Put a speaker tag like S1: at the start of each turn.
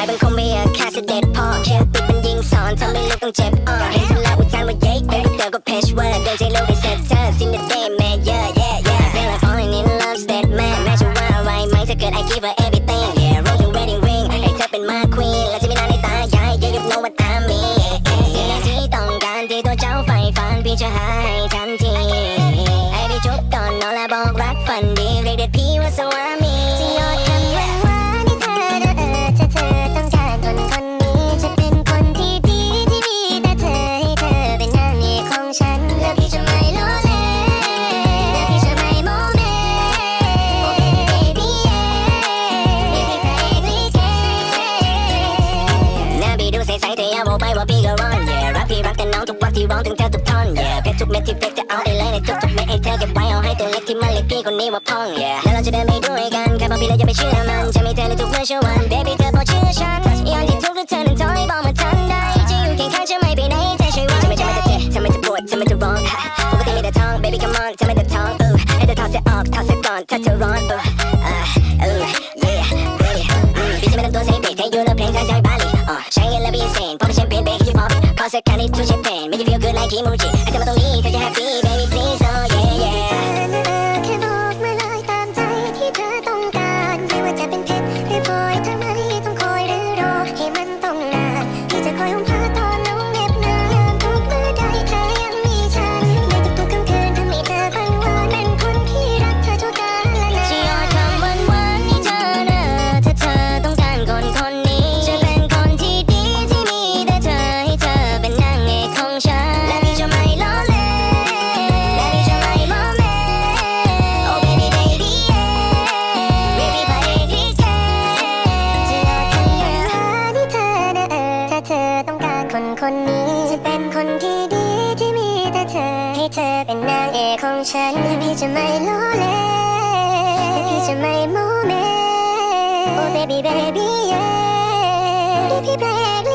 S1: ายมันคงไม่อาฆาตเสด็จพ่อเชื่อติดเป็นยิงสอนทำให้ลูกต้องเจ็บอ่อเห็นฉันแล้วอุทานว่าเย้เดินเดินก็เพชเวอร์เดินใจลูกได้เสร็จเธอ Sin the day man yeah yeah yeah I feel like falling in love that man แม้จะว่าอะไรไหมถ้าเกิด I give her everything yeah roll the wedding ring ให้เธอเป็นมา queen และจะไม่นานในตายาย yeah you know what I mean สิ่งที่ต้องการที่ตัวเจ้าใฝ่ฝันพี่จะหา ไปว่าพี่ก็ร้อน yeah รักพี่รักแต่น้องทุกวักที่ร้องถึงเธอทุกท่อน yeah เพชรทุกเม็ดที่เพชรจะเอาได้เลยในทุกๆเม็ดให้เธอเก็บไว้เอาให้ตัวเล็กที่มันเล็กพี่คนนี้ว่าพ่อง yeah แล้วเราจะเดินไปด้วยกันแค่บอกพี่แล้วจะไม่เชื่อมันจะมีเธอในทุกเมื่อช่ววัน baby เธอบอกเชื่อฉันย้อนที่ทุกข์หรือเธอนั้นถอยบอกมาทันใดจะอยู่เคียงข้างจะไม่ไปไหนเธอช่วยว่าจะไม่จะไม่จะเจ็บจะไม่จะปวดจะไม่จะร้องปกติมีแต่ท้อง baby come on จะไม่แต่ท้องเออให้เธอถอดเสื้อออกถอดเสื้อก่อนถ้าเธอร้อนเอออ่าเออ yeah baby พี่จะไม่ต้องตัวเซฟเบรกให้ยูแล้วเพลงใช้ใช้บาลี ทูแชมเปญ make you feel good like คิมูจิให้เธอมาตรงนี้เธอจะ happy baby จะเป็นคนที่ดีที่มีแต่เธอ ให้เธอเป็นนางเอกของฉันและพี่จะไม่ล้อเล่นและพี่จะไม่โมเม Oh baby baby yeah baby baby